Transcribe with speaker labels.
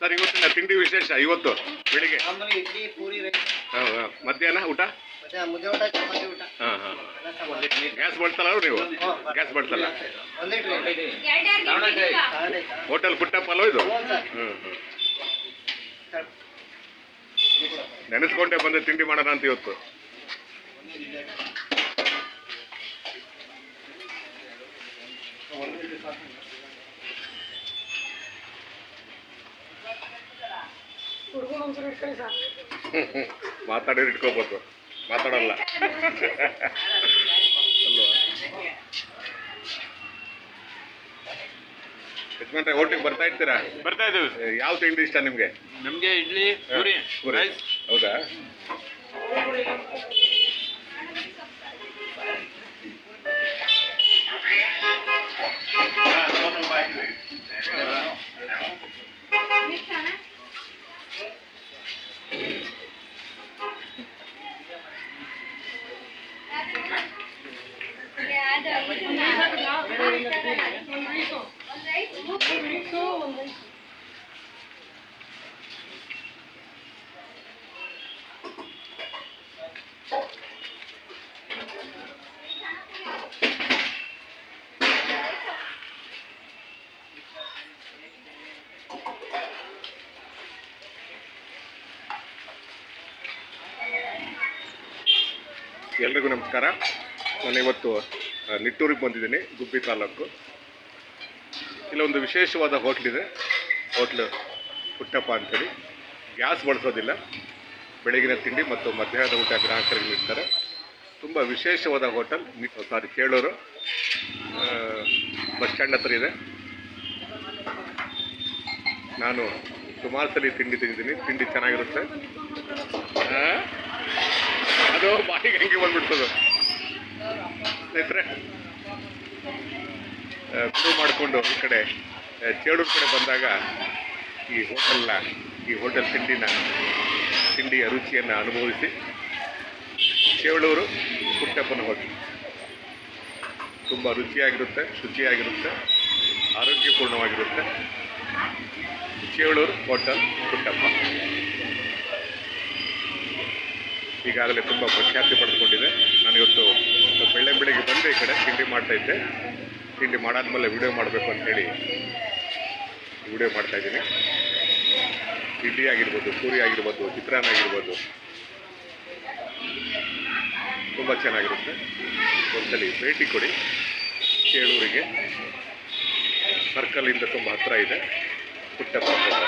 Speaker 1: Sir ಇವತ್ತಿನ ತಿಂಡಿ ವಿಶೇಷ ಇವತ್ತು ಬೆಳಿಗ್ಗೆ. ಮಧ್ಯಾಹ್ನ ಊಟ?
Speaker 2: ಮುದ್ದೆ ಊಟ ಚಪಾತಿ ಊಟ.
Speaker 1: ಹಾಂ ಹಾಂ. ಗ್ಯಾಸ್ ಬಳ್ತಲ್ಲ ನೀವು? ಗ್ಯಾಸ್
Speaker 2: ಒಂದೇ. ತಗೊಂಡೆ
Speaker 1: ಹೋಟೆಲ್ ಪುಟ್ಟಪ್ಪ ಅಲ್ವ ಇದು?
Speaker 2: ಹ್ಞೂ
Speaker 1: ಹ್ಞೂ ನೆನೆಸ್ಕೊಂಡೆ ಬಂದು ತಿಂಡಿ ಮಾಡೋಣ ಅಂತ ಇವತ್ತು. ಮಾತಾಡಿದ್ರೆ ಇಟ್ಕೋಬೋದು. ಮಾತಾಡಲ್ಲ. ಅಲ್ವಾ ಯಜಮಾನ್ರೆ ಹೋಟ್ಲಿಗೆ ಬರ್ತಾ ಇರ್ತೀರಾ?
Speaker 3: ಬರ್ತಾ ಇದ್ದೀವಿ.
Speaker 1: ಯಾವ ತಿಂಡಿ ಇಷ್ಟ ನಿಮಗೆ?
Speaker 3: ನಮಗೆ ಇಡ್ಲಿ ಪೂರಿ
Speaker 1: ಹೌದಾ? ಎಲ್ರಿಗೂ ನಮಸ್ಕಾರ. ನಾನು ಇವತ್ತು ನಿಟ್ಟೂರಿಗೆ ಬಂದಿದ್ದೀನಿ, ಗುಬ್ಬಿ ತಾಲೂಕು. ಇಲ್ಲೊಂದು ವಿಶೇಷವಾದ ಹೋಟ್ಲಿದೆ ಹೋಟ್ಲು ಪುಟ್ಟಪ್ಪ ಅಂತೇಳಿ. ಗ್ಯಾಸ್ ಬಳಸೋದಿಲ್ಲ. ಬೆಳಗಿನ ತಿಂಡಿ ಮತ್ತು ಮಧ್ಯಾಹ್ನದ ಊಟ ಗ್ರಾಹಕರಿಗೆ ನೀಡ್ತಾರೆ. ತುಂಬ ವಿಶೇಷವಾದ hotel sorry, Kelur. Bus stand ಹತ್ರ ಇದೆ. ನಾನು ಸುಮಾರು ಸಲ ತಿಂಡಿ ತಿಂದಿದ್ದೀನಿ. ತಿಂಡಿ ಚೆನ್ನಾಗಿರುತ್ತೆ? ಅದು ಬಾಯಿಗೆ ಹಂಗೆ ಬಂದ್ಬಿಡ್ತದು. ಸ್ನೇಹಿತರೆ ಶುರು ಮಾಡಿಕೊಂಡು ಈ ಕಡೆ ಚೇಳೂರು ಕಡೆ ಬಂದಾಗ ಈ ಹೋಟೆಲ್ನ, ಈ ಹೋಟೆಲ್ ತಿಂಡಿನ ತಿಂಡಿಯ ರುಚಿಯನ್ನು ಅನುಭವಿಸಿ ಚೇಳೂರು ಪುಟ್ಟಪ್ಪನ ಹೋಟೆಲ್. ತುಂಬ ರುಚಿಯಾಗಿರುತ್ತೆ, ಶುಚಿಯಾಗಿರುತ್ತೆ, ಆರೋಗ್ಯಪೂರ್ಣವಾಗಿರುತ್ತೆ. ಚೇಳೂರು ಹೋಟೆಲ್ ಪುಟ್ಟಪ್ಪ. ಈಗಾಗಲೇ ತುಂಬ ಪ್ರಖ್ಯಾತಿ ಪಡೆದುಕೊಂಡಿದೆ. ನಾನು ಬೆಳ್ಳೆ ಬೆಳಿಗ್ಗೆ ಬಂದು ಈ ಕಡೆ ತಿಂಡಿ ಮಾಡ್ತಾ ಇದ್ದೆ. ತಿಂಡಿ ಮಾಡಾದ್ಮೇಲೆ ವಿಡಿಯೋ ಮಾಡಬೇಕು ಅಂತೇಳಿ ವಿಡಿಯೋ ಮಾಡ್ತಾ ಇದ್ದೀನಿ. ಇಡ್ಲಿ ಆಗಿರ್ಬೋದು, ಪೂರಿ ಆಗಿರ್ಬೋದು, ಚಿತ್ರಾನ್ನ ಆಗಿರ್ಬೋದು. ತುಂಬ ಚೆನ್ನಾಗಿರುತ್ತೆ. ಒಂದ್ಸಲಿ ಭೇಟಿ ಕೊಡಿ. ಕೇಳೂರಿಗೆ. ಸರ್ಕಲಿಂದ ತುಂಬ ಹತ್ತಿರ ಇದೆ. ಪುಟ್ಟ ನಮಸ್ಕಾರ.